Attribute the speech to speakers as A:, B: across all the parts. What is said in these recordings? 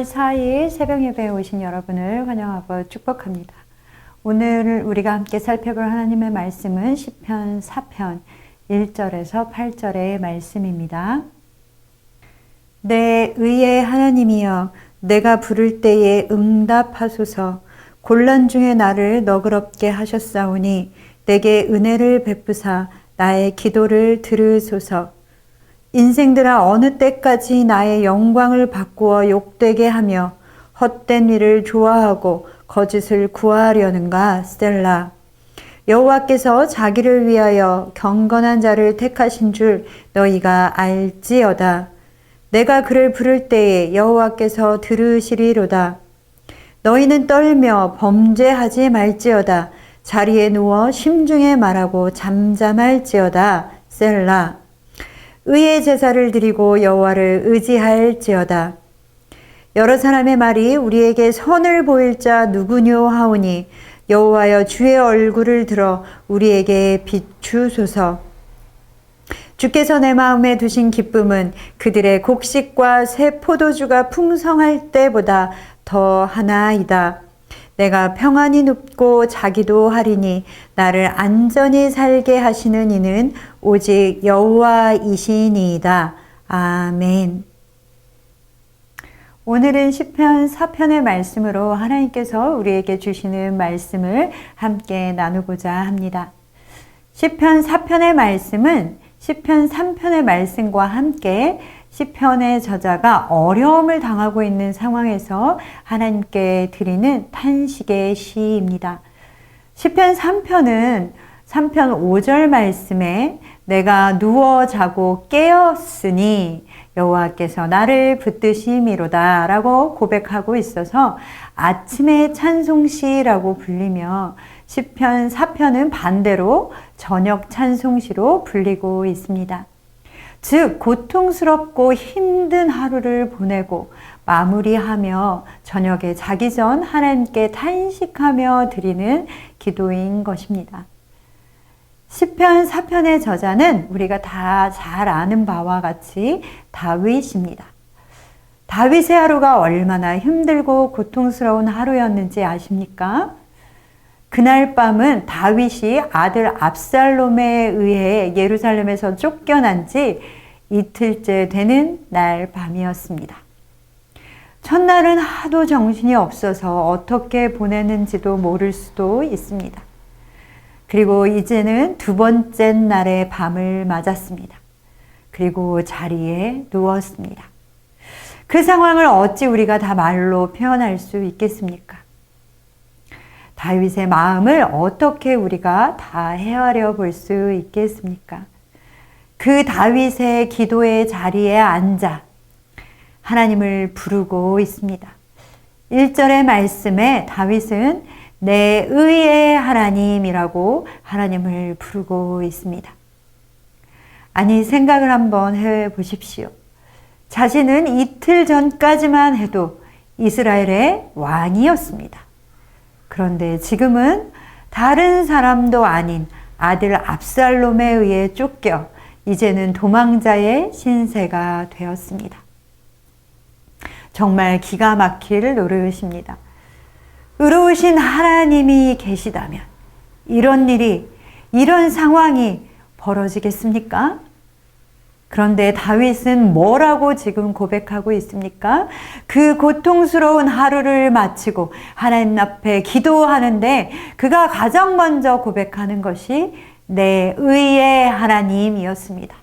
A: 6월 4일 새벽 예배에 오신 여러분을 환영하고 축복합니다. 오늘 우리가 함께 살펴볼 하나님의 말씀은 시편 4편 1절에서 8절의 말씀입니다. 내 의의 하나님이여 내가 부를 때에 응답하소서 곤란 중에 나를 너그럽게 하셨사오니 내게 은혜를 베푸사 나의 기도를 들으소서 인생들아 어느 때까지 나의 영광을 바꾸어 욕되게 하며 헛된 일을 좋아하고 거짓을 구하려는가 스텔라? 여호와께서 자기를 위하여 경건한 자를 택하신 줄 너희가 알지어다. 내가 그를 부를 때에 여호와께서 들으시리로다. 너희는 떨며 범죄하지 말지어다. 자리에 누워 심중에 말하고 잠잠할지어다 셀라 의의 제사를 드리고 여호와를 의지할지어다. 여러 사람의 말이 우리에게 선을 보일 자 누구뇨 하오니 여호와여 주의 얼굴을 들어 우리에게 비추소서. 주께서 내 마음에 두신 기쁨은 그들의 곡식과 새 포도주가 풍성할 때보다 더 하나이다. 내가 평안히 눕고 자기도 하리니 나를 안전히 살게 하시는 이는 오직 여호와이시니이다. 아멘. 오늘은 시편 4편의 말씀으로 하나님께서 우리에게 주시는 말씀을 함께 나누고자 합니다. 시편 4편의 말씀은 시편 3편의 말씀과 함께 시편의 저자가 어려움을 당하고 있는 상황에서 하나님께 드리는 탄식의 시입니다. 시편 3편은 3편 5절 말씀에 내가 누워 자고 깨었으니 여호와께서 나를 붙드심이로다 라고 고백하고 있어서 아침의 찬송시라고 불리며 시편 4편은 반대로 저녁 찬송시로 불리고 있습니다. 즉, 고통스럽고 힘든 하루를 보내고 마무리하며 저녁에 자기 전 하나님께 탄식하며 드리는 기도인 것입니다. 10편, 4편의 저자는 우리가 다 잘 아는 바와 같이 다윗입니다. 다윗의 하루가 얼마나 힘들고 고통스러운 하루였는지 아십니까? 그날 밤은 다윗이 아들 압살롬에 의해 예루살렘에서 쫓겨난 지 이틀째 되는 날 밤이었습니다. 첫날은 하도 정신이 없어서 어떻게 보냈는지도 모를 수도 있습니다. 그리고 이제는 두 번째 날의 밤을 맞았습니다. 그리고 자리에 누웠습니다. 그 상황을 어찌 우리가 다 말로 표현할 수 있겠습니까? 다윗의 마음을 어떻게 우리가 다 헤아려 볼 수 있겠습니까? 그 다윗의 기도의 자리에 앉아 하나님을 부르고 있습니다. 1절의 말씀에 다윗은 내 의의 하나님이라고 하나님을 부르고 있습니다. 아니, 생각을 한번 해 보십시오. 자신은 이틀 전까지만 해도 이스라엘의 왕이었습니다. 그런데 지금은 다른 사람도 아닌 아들 압살롬에 의해 쫓겨 이제는 도망자의 신세가 되었습니다. 정말 기가 막힐 노릇입니다. 의로우신 하나님이 계시다면 이런 일이, 이런 상황이 벌어지겠습니까? 그런데 다윗은 뭐라고 지금 고백하고 있습니까? 그 고통스러운 하루를 마치고 하나님 앞에 기도하는데 그가 가장 먼저 고백하는 것이 내 의의 하나님이었습니다.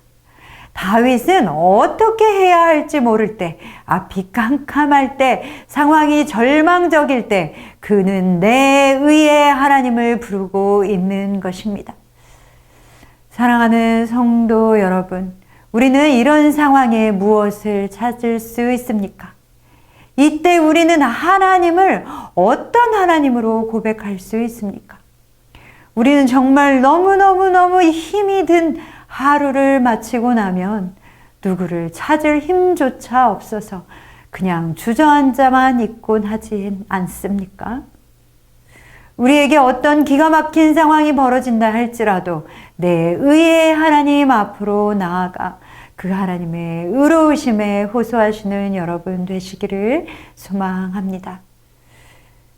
A: 다윗은 어떻게 해야 할지 모를 때, 앞이 깜깜할 때, 상황이 절망적일 때, 그는 내 의의 하나님을 부르고 있는 것입니다. 사랑하는 성도 여러분, 우리는 이런 상황에 무엇을 찾을 수 있습니까? 이때 우리는 하나님을 어떤 하나님으로 고백할 수 있습니까? 우리는 정말 너무너무너무 힘이 든 하루를 마치고 나면 누구를 찾을 힘조차 없어서 그냥 주저앉아만 있곤 하지 않습니까? 우리에게 어떤 기가 막힌 상황이 벌어진다 할지라도 내 의의 하나님 앞으로 나아가 그 하나님의 의로우심에 호소하시는 여러분 되시기를 소망합니다.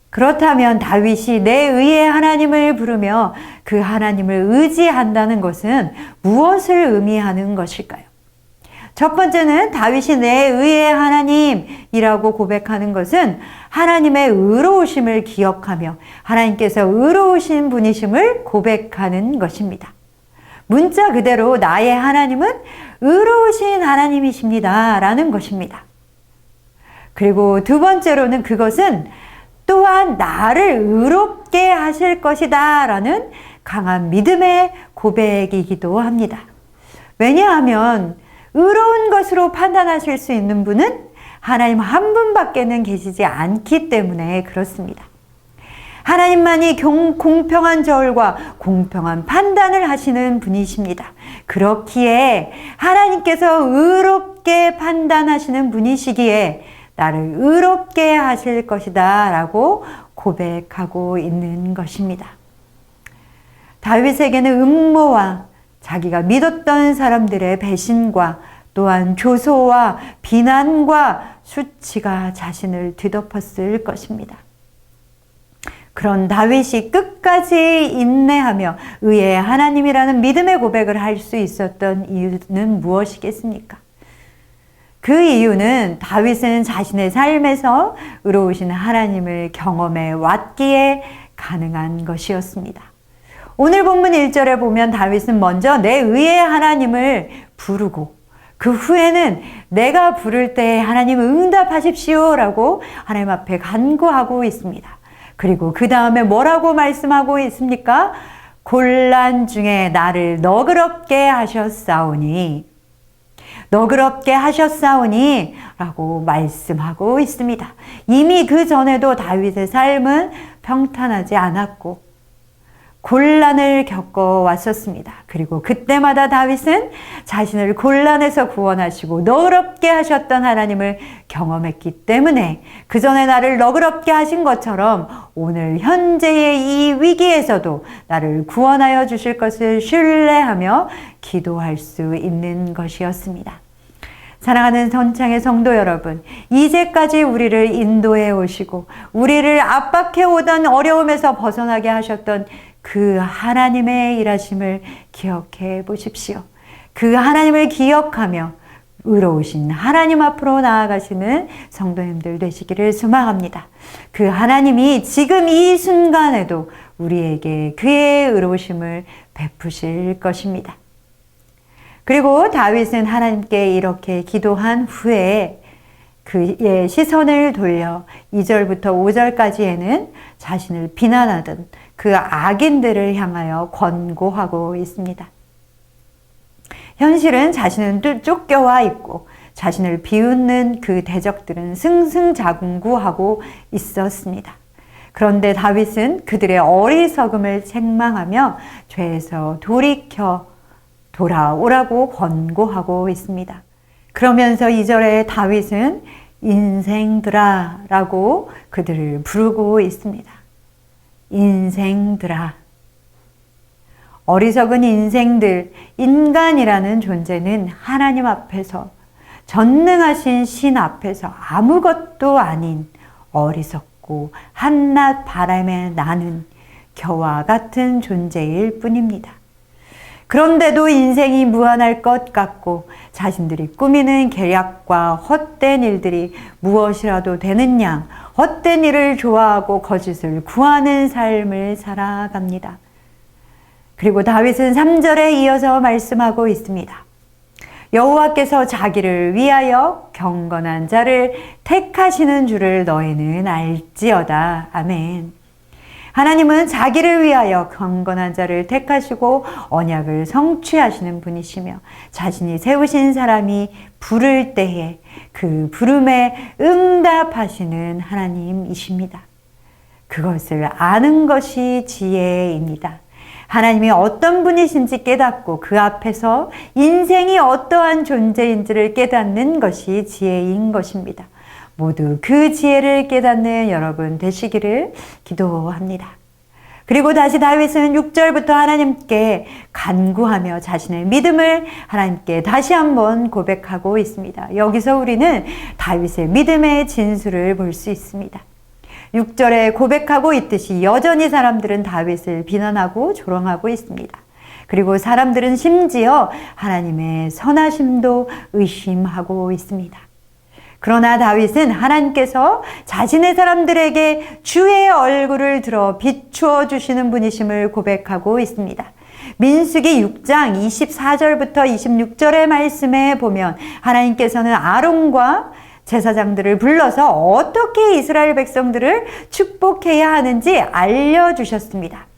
A: 그렇다면 다윗이 내 의의 하나님을 부르며 그 하나님을 의지한다는 것은 무엇을 의미하는 것일까요? 첫 번째는 다윗이 내 의의 하나님이라고 고백하는 것은 하나님의 의로우심을 기억하며 하나님께서 의로우신 분이심을 고백하는 것입니다. 문자 그대로 나의 하나님은 의로우신 하나님이십니다. 라는 것입니다. 그리고 두 번째로는 그것은 또한 나를 의롭게 하실 것이다. 라는 강한 믿음의 고백이기도 합니다. 왜냐하면 의로운 것으로 판단하실 수 있는 분은 하나님 한 분밖에는 계시지 않기 때문에 그렇습니다. 하나님만이 공평한 저울과 공평한 판단을 하시는 분이십니다. 그렇기에 하나님께서 의롭게 판단하시는 분이시기에 나를 의롭게 하실 것이다 라고 고백하고 있는 것입니다. 다윗에게는 음모와 자기가 믿었던 사람들의 배신과 또한 조소와 비난과 수치가 자신을 뒤덮었을 것입니다. 그런 다윗이 끝까지 인내하며 의의 하나님이라는 믿음의 고백을 할 수 있었던 이유는 무엇이겠습니까? 그 이유는 다윗은 자신의 삶에서 의로우신 하나님을 경험해 왔기에 가능한 것이었습니다. 오늘 본문 1절에 보면 다윗은 먼저 내 의의 하나님을 부르고 그 후에는 내가 부를 때 하나님 응답하십시오 라고 하나님 앞에 간구하고 있습니다. 그리고 그 다음에 뭐라고 말씀하고 있습니까? 곤란 중에 나를 너그럽게 하셨사오니 너그럽게 하셨사오니 라고 말씀하고 있습니다. 이미 그 전에도 다윗의 삶은 평탄하지 않았고 곤란을 겪어 왔었습니다. 그리고 그때마다 다윗은 자신을 곤란에서 구원하시고 너그럽게 하셨던 하나님을 경험했기 때문에 그 전에 나를 너그럽게 하신 것처럼 오늘 현재의 이 위기에서도 나를 구원하여 주실 것을 신뢰하며 기도할 수 있는 것이었습니다. 사랑하는 전창의 성도 여러분, 이제까지 우리를 인도해 오시고, 우리를 압박해 오던 어려움에서 벗어나게 하셨던 그 하나님의 일하심을 기억해 보십시오. 그 하나님을 기억하며 의로우신 하나님 앞으로 나아가시는 성도님들 되시기를 소망합니다. 그 하나님이 지금 이 순간에도 우리에게 그의 의로우심을 베푸실 것입니다. 그리고 다윗은 하나님께 이렇게 기도한 후에 그의 시선을 돌려 2절부터 5절까지에는 자신을 비난하던 그 악인들을 향하여 권고하고 있습니다. 현실은 자신은 쫓겨와 있고 자신을 비웃는 그 대적들은 승승자궁구하고 있었습니다. 그런데 다윗은 그들의 어리석음을 책망하며 죄에서 돌이켜 돌아오라고 권고하고 있습니다. 그러면서 2절에 다윗은 인생들아 라고 그들을 부르고 있습니다. 인생들아. 어리석은 인생들, 인간이라는 존재는 하나님 앞에서 전능하신 신 앞에서 아무것도 아닌 어리석고 한낱 바람에 나는 겨와 같은 존재일 뿐입니다. 그런데도 인생이 무한할 것 같고 자신들이 꾸미는 계략과 헛된 일들이 무엇이라도 되는 양 헛된 일을 좋아하고 거짓을 구하는 삶을 살아갑니다. 그리고 다윗은 3절에 이어서 말씀하고 있습니다. 여호와께서 자기를 위하여 경건한 자를 택하시는 줄을 너희는 알지어다. 아멘. 하나님은 자기를 위하여 경건한 자를 택하시고 언약을 성취하시는 분이시며 자신이 세우신 사람이 부를 때에 그 부름에 응답하시는 하나님이십니다. 그것을 아는 것이 지혜입니다. 하나님이 어떤 분이신지 깨닫고 그 앞에서 인생이 어떠한 존재인지를 깨닫는 것이 지혜인 것입니다. 모두 그 지혜를 깨닫는 여러분 되시기를 기도합니다. 그리고 다시 다윗은 6절부터 하나님께 간구하며 자신의 믿음을 하나님께 다시 한번 고백하고 있습니다. 여기서 우리는 다윗의 믿음의 진수를 볼 수 있습니다. 6절에 고백하고 있듯이 여전히 사람들은 다윗을 비난하고 조롱하고 있습니다. 그리고 사람들은 심지어 하나님의 선하심도 의심하고 있습니다. 그러나 다윗은 하나님께서 자신의 사람들에게 주의 얼굴을 들어 비추어 주시는 분이심을 고백하고 있습니다. 민수기 6장 24절부터 26절의 말씀에 보면 하나님께서는 아론과 제사장들을 불러서 어떻게 이스라엘 백성들을 축복해야 하는지 알려주셨습니다.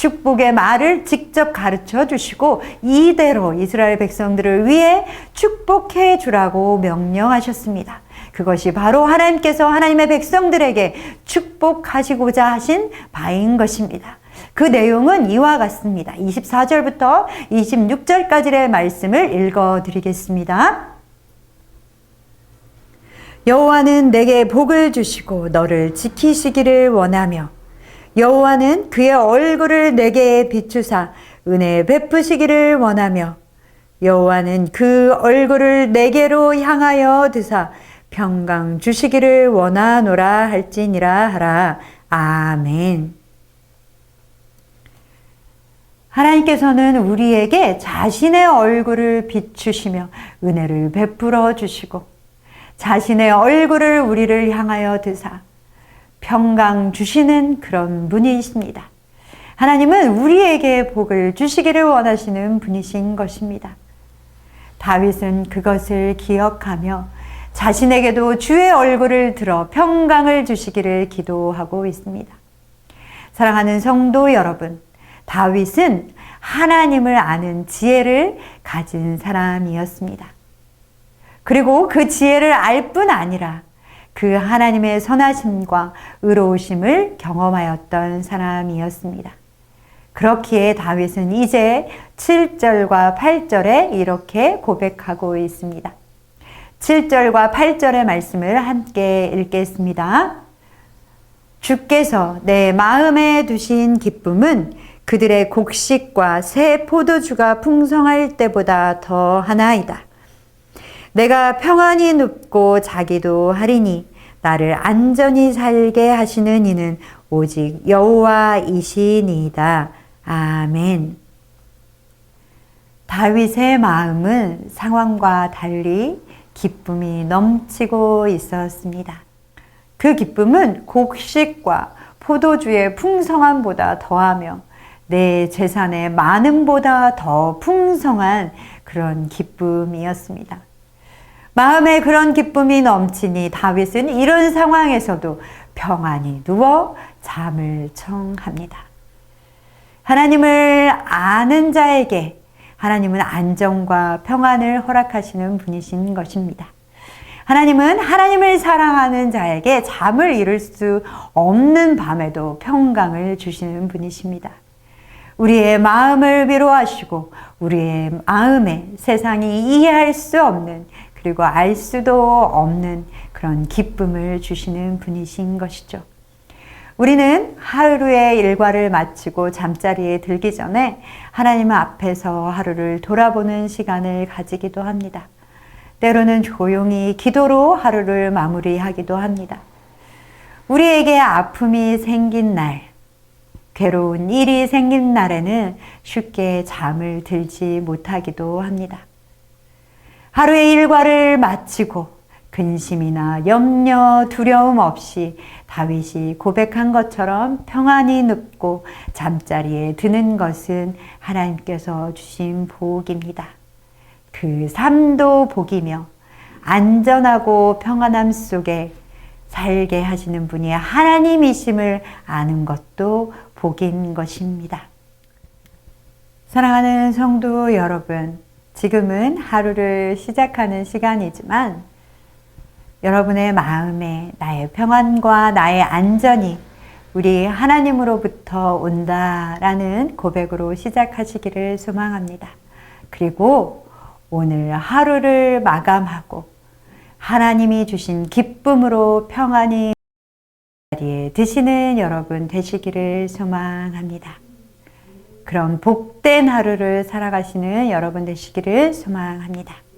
A: 축복의 말을 직접 가르쳐 주시고 이대로 이스라엘 백성들을 위해 축복해 주라고 명령하셨습니다. 그것이 바로 하나님께서 하나님의 백성들에게 축복하시고자 하신 바인 것입니다. 그 내용은 이와 같습니다. 24절부터 26절까지의 말씀을 읽어 드리겠습니다. 여호와는 내게 복을 주시고 너를 지키시기를 원하며 여호와는 그의 얼굴을 내게 비추사 은혜 베푸시기를 원하며 여호와는 그 얼굴을 내게로 향하여 드사 평강 주시기를 원하노라 할지니라 하라 아멘. 하나님께서는 우리에게 자신의 얼굴을 비추시며 은혜를 베풀어 주시고 자신의 얼굴을 우리를 향하여 드사 평강 주시는 그런 분이십니다. 하나님은 우리에게 복을 주시기를 원하시는 분이신 것입니다. 다윗은 그것을 기억하며 자신에게도 주의 얼굴을 들어 평강을 주시기를 기도하고 있습니다. 사랑하는 성도 여러분, 다윗은 하나님을 아는 지혜를 가진 사람이었습니다. 그리고 그 지혜를 알 뿐 아니라 그 하나님의 선하심과 의로우심을 경험하였던 사람이었습니다. 그렇기에 다윗은 이제 7절과 8절에 이렇게 고백하고 있습니다. 7절과 8절의 말씀을 함께 읽겠습니다. 주께서 내 마음에 두신 기쁨은 그들의 곡식과 새 포도주가 풍성할 때보다 더 하나이다. 내가 평안히 눕고 자기도 하리니 나를 안전히 살게 하시는 이는 오직 여호와이시니이다. 아멘. 다윗의 마음은 상황과 달리 기쁨이 넘치고 있었습니다. 그 기쁨은 곡식과 포도주의 풍성함보다 더하며 내 재산의 많음보다 더 풍성한 그런 기쁨이었습니다. 마음에 그런 기쁨이 넘치니 다윗은 이런 상황에서도 평안히 누워 잠을 청합니다. 하나님을 아는 자에게 하나님은 안정과 평안을 허락하시는 분이신 것입니다. 하나님은 하나님을 사랑하는 자에게 잠을 이룰 수 없는 밤에도 평강을 주시는 분이십니다. 우리의 마음을 위로하시고 우리의 마음에 세상이 이해할 수 없는 그리고 알 수도 없는 그런 기쁨을 주시는 분이신 것이죠. 우리는 하루의 일과를 마치고 잠자리에 들기 전에 하나님 앞에서 하루를 돌아보는 시간을 가지기도 합니다. 때로는 조용히 기도로 하루를 마무리하기도 합니다. 우리에게 아픔이 생긴 날, 괴로운 일이 생긴 날에는 쉽게 잠을 들지 못하기도 합니다. 하루의 일과를 마치고 근심이나 염려, 두려움 없이 다윗이 고백한 것처럼 평안히 눕고 잠자리에 드는 것은 하나님께서 주신 복입니다. 그 삶도 복이며 안전하고 평안함 속에 살게 하시는 분이 하나님이심을 아는 것도 복인 것입니다. 사랑하는 성도 여러분, 지금은 하루를 시작하는 시간이지만 여러분의 마음에 나의 평안과 나의 안전이 우리 하나님으로부터 온다라는 고백으로 시작하시기를 소망합니다. 그리고 오늘 하루를 마감하고 하나님이 주신 기쁨으로 평안히 자리에 드시는 여러분 되시기를 소망합니다. 그런 복된 하루를 살아가시는 여러분 되시기를 소망합니다.